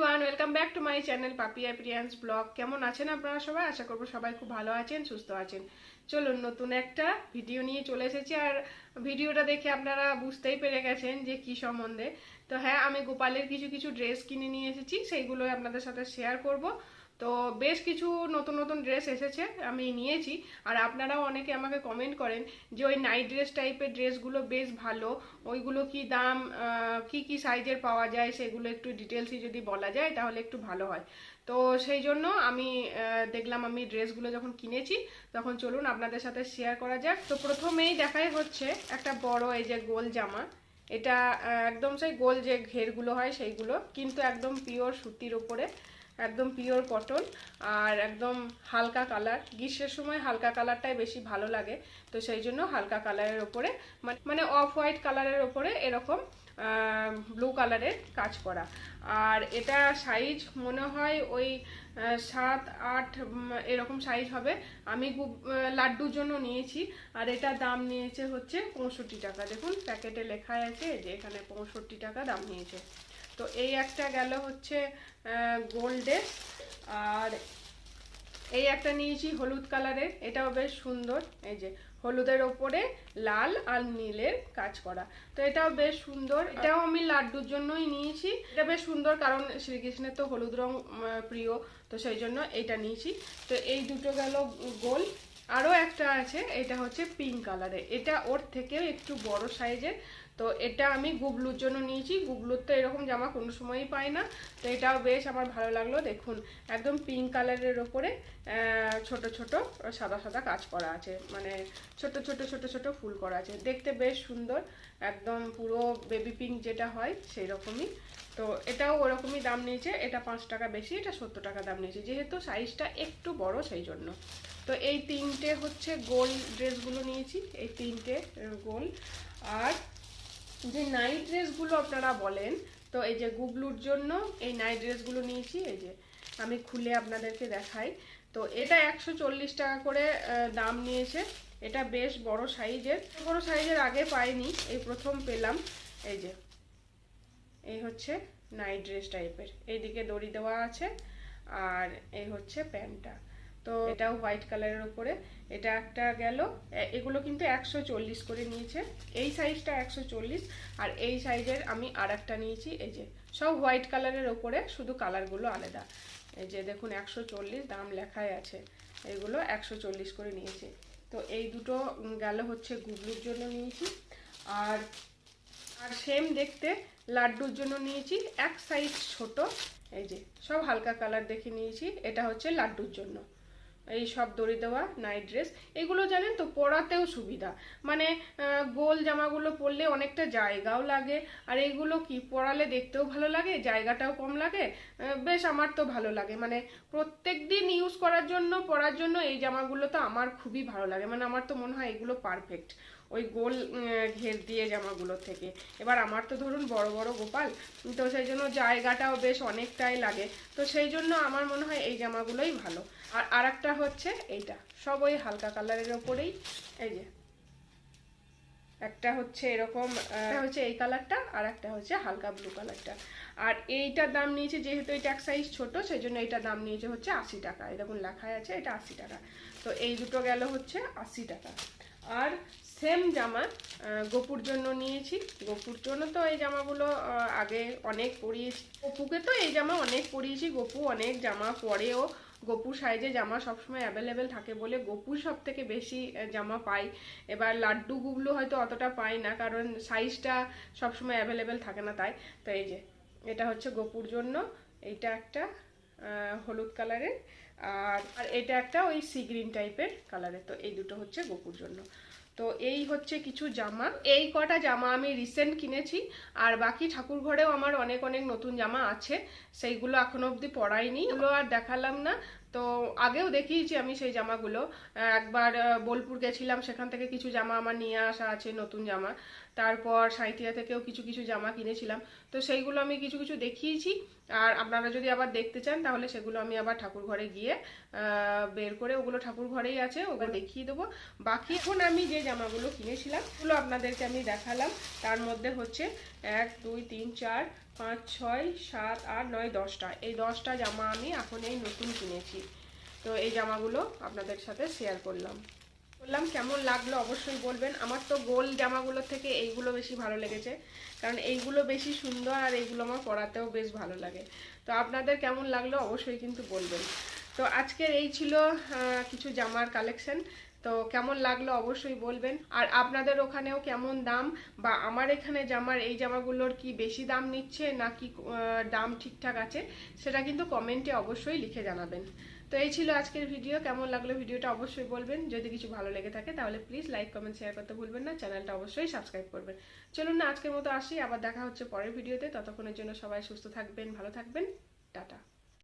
Everyone welcome back to my channel Papiya Priyans blog কেমন আছেন আপনারা সবাই? আশা করব সবাই খুব ভালো আছেন, সুস্থ আছেন। চলুন, নতুন একটা ভিডিও নিয়ে চলে এসেছি। আর ভিডিওটা দেখে আপনারা বুঝতেই পেরে গেছেন যে কি সম্বন্ধে। তো হ্যাঁ আমি গোপালের কিছু কিছু ড্রেস কিনে নিয়ে এসেছি, সেইগুলোই আপনাদের সাথে শেয়ার করব। তো বেশ কিছু নতুন নতুন ড্রেস এসেছে, আমি নিয়েছি। আর আপনারাও অনেকে আমাকে কমেন্ট করেন যে ওই নাইট ড্রেস টাইপের ড্রেসগুলো বেশ ভালো, ওইগুলো কি দাম কি কি সাইজের পাওয়া যায় সেগুলো একটু ডিটেলসই যদি বলা যায় তাহলে একটু ভালো হয়। তো সেই জন্য আমি দেখলাম আমি ড্রেসগুলো যখন কিনেছি, তখন চলুন আপনাদের সাথে শেয়ার করা যাক। তো প্রথমেই দেখাই হচ্ছে একটা বড় এই যে গোল জামা। এটা একদম সেই গোল যে ঘেরগুলো হয় সেইগুলো, কিন্তু একদম পিওর সুতির উপরে। একদম পিওর কটন আর একদম হালকা কালার গ্রীষ্মের সময় হালকা কালারটাই বেশি ভালো লাগে। তো সেই জন্য হালকা কালারের ওপরে মানে- অফ হোয়াইট কালারের ওপরে এরকম ব্লু কালারের কাজ করা। আর এটা সাইজ মনে হয় ওই সাত, আট এরকম সাইজ হবে। আমি লাড্ডুর জন্য নিয়েছি। আর এটা দাম নিয়েছে হচ্ছে পঁয়ষট্টি টাকা। দেখুন প্যাকেটে লেখা আছে যে এখানে পঁয়ষট্টি টাকা দাম নিয়েছে। তো এই একটা গেল হচ্ছে গোল্ডের আর এই একটা নিয়েছি হলুদ কালারের। এটাও বেশ সুন্দর। এই যে, হলুদের ওপরে লাল আর নীলের কাজ করা। তো এটাও বেশ সুন্দর। এটাও আমি লাড্ডুর জন্যই নিয়েছি। এটা বেশ সুন্দর কারণ শ্রীকৃষ্ণের তো হলুদ রং প্রিয়। তো সেই জন্য এইটা নিয়েছি। তো এই দুটো গেল গোল। আরও একটা আছে, এটা হচ্ছে পিঙ্ক কালারে এটা ওর থেকেও একটু বড় সাইজের তো এটা আমি গুবলুর জন্য নিয়েছি। গুবলুর তো এরকম জামা কোনো সময়ই পাই না। তো এটাও বেশ আমার ভালো লাগল। দেখুন, একদম পিঙ্ক কালারের ওপরে ছোট ছোট সাদা সাদা কাজ করা আছে। মানে ছোট ছোট ছোট ছোট ফুল করা আছে। দেখতে বেশ সুন্দর। একদম পুরো বেবি পিঙ্ক যেটা হয় সেই রকমই তো এটাও ওরকমই দাম নিয়েছে। এটা পাঁচ টাকা বেশি, এটা সত্তর টাকা দাম নিয়েছে। যেহেতু সাইজটা একটু বড়, সেই জন্য। তো এই তিনটে হচ্ছে গোল ড্রেসগুলো নিয়েছি, এই তিনটে গোল। আর যে নাইট ড্রেসগুলো আপনারা বলেন, তো এই যে গুবলুর জন্য এই নাইট ড্রেসগুলো নিয়েছি, এই যে আমি খুলে আপনাদেরকে দেখাই। তো এটা একশো চল্লিশ টাকা করে দাম নিয়েছে। এটা বেশ বড় সাইজের। বড় সাইজের আগে পাইনি, এই প্রথম পেলাম। এই যে, এই হচ্ছে নাইট ড্রেস টাইপের। এইদিকে দড়ি দেওয়া আছে, আর এই হচ্ছে প্যান্টটা। তো এটাও হোয়াইট কালারের উপরে। এটা একটা গেল। এগুলো কিন্তু একশো চল্লিশ করে নিয়েছে। এই সাইজটা একশো চল্লিশ। আর এই সাইজের আমি আর একটা নিয়েছি। এই যে সব হোয়াইট কালারের ওপরে শুধু কালারগুলো আলাদা। এই যে দেখুন একশো চল্লিশ দাম লেখাই আছে। এগুলো একশো চল্লিশ করে নিয়েছে। তো এই দুটো গেল হচ্ছে গুবলুর জন্য নিয়েছি। আর আর সেম দেখতে লাড্ডুর জন্য নিয়েছি। এক সাইজ ছোট। এই যে সব হালকা কালার দেখে নিয়েছি। এটা হচ্ছে লাড্ডুর জন্য। এই সব দড়ি দেওয়া নাইট ড্রেস এগুলো জানেন তো পরাতেও সুবিধা। মানে গোল জামাগুলো পরলে অনেকটা জায়গাও লাগে, আর এগুলো কি পরালে দেখতেও ভালো লাগে, জায়গাটাও কম লাগে? বেশ আমার তো ভালো লাগে। মানে প্রত্যেক দিন ইউজ করার জন্য, পরার জন্য এই জামাগুলো তো আমার খুবই ভালো লাগে। মানে আমার তো মনে হয় এগুলো পারফেক্ট ওই গোল ঘের দিয়ে জামাগুলো থেকে। এবার আমার তো ধরুন বড় বড় গোপাল, তো সেই জন্য জায়গাটাও বেশ অনেকটাই লাগে। তো সেই জন্য আমার মনে হয় এই জামাগুলোই ভালো। আর আর একটা হচ্ছে এইটা, সব ওই হালকা কালারের ওপরেই। এই যে, একটা হচ্ছে এরকম হচ্ছে এই কালারটা আর একটা হচ্ছে হালকা ব্লু কালারটা আর এইটার দাম নিয়েছে, যেহেতু এটা এক সাইজ ছোট, সেই জন্য এইটার দাম নিয়েছে হচ্ছে আশি টাকা। এরকম লেখায় আছে, এটা আশি টাকা। তো এই দুটো গেল হচ্ছে আশি টাকা। আর সেম জামা গোপুর জন্য নিয়েছি। গোপুর জন্য তো এই জামাগুলো আগে অনেক পরিয়েছি। গপুকে তো এই জামা অনেক পরিয়েছি। গপু অনেক জামা পরেও, গপু সাইজে জামা সবসময় অ্যাভেলেবেল থাকে বলে গপু সব থেকে বেশি জামা পাই এবার লাড্ডু গুবলু হয়তো অতটা পাই না, কারণ সাইজটা সবসময় অ্যাভেলেবেল থাকে না তাই। তো এই যে, এটা হচ্ছে গপুর জন্য। এইটা একটা হলুদ কালারের আর আর এটা একটা ওই সি গ্রিন টাইপের কালারের তো এই দুটো হচ্ছে গোপুর জন্য। তো এই হচ্ছে কিছু জামা। এই কটা জামা আমি রিসেন্ট কিনেছি, আর বাকি ঠাকুর ঘরেও আমার অনেক অনেক নতুন জামা আছে, সেইগুলো এখনও অবধি পরাইনি। ওগুলো আর দেখালাম না। তো আগেও দেখিয়েছি আমি সেই জামাগুলো। একবার বোলপুর গেছিলাম, সেখান থেকে কিছু জামা আমার নিয়ে আসা আছে, নতুন জামা। তারপর সাঁইথিয়া থেকেও কিছু কিছু জামা কিনেছিলাম। তো সেইগুলো আমি কিছু কিছু দেখিয়েছি, আর আপনারা যদি আবার দেখতে চান, তাহলে সেগুলো আমি আবার ঠাকুর ঘরে গিয়ে বের করে, ওগুলো ঠাকুর ঘরেই আছে, ওগুলো দেখিয়ে দেবো। বাকি এখন আমি যে জামাগুলো কিনেছিলাম, ওগুলো আপনাদেরকে আমি দেখালাম। তার মধ্যে হচ্ছে এক, দুই, তিন, চার, পাঁচ, ছয়, সাত, আট, নয়, দশটা। এই দশটা জামা আমি এখন এই নতুন কিনেছি। তো এই জামাগুলো আপনাদের সাথে শেয়ার করলাম। বললাম, কেমন লাগল অবশ্যই বলবেন। আমার তো গোল জামাগুলোর থেকে এইগুলো বেশি ভালো লেগেছে। কারণ এইগুলো বেশি সুন্দর আর এইগুলো আমার পরাতেও বেশ ভালো লাগে। তো আপনাদের কেমন লাগল অবশ্যই কিন্তু বলবেন। তো আজকের এই ছিল কিছু জামার কালেকশন তো কেমন লাগল অবশ্যই বলবেন। আর আপনাদের ওখানেও কেমন দাম? বা আমার এখানে জামার এই জামাগুলোর কি বেশি দাম নিচ্ছে নাকি আহ, দাম ঠিকঠাক আছে সেটা কিন্তু কমেন্টে অবশ্যই লিখে জানাবেন। তো এই ছিল আজকের ভিডিও। কেমন লাগল ভিডিওটা অবশ্যই বলবেন। যদি কিছু ভালো লেগে থাকে তাহলে প্লিজ লাইক কমেন্ট শেয়ার করতে ভুলবেন না। চ্যানেলটা অবশ্যই সাবস্ক্রাইব করবেন। চলুন না আজকের মতো আসি। আবার দেখা হচ্ছে পরের ভিডিওতে। ততক্ষণের জন্য সবাই সুস্থ থাকবেন ভালো থাকবেন। টাটা।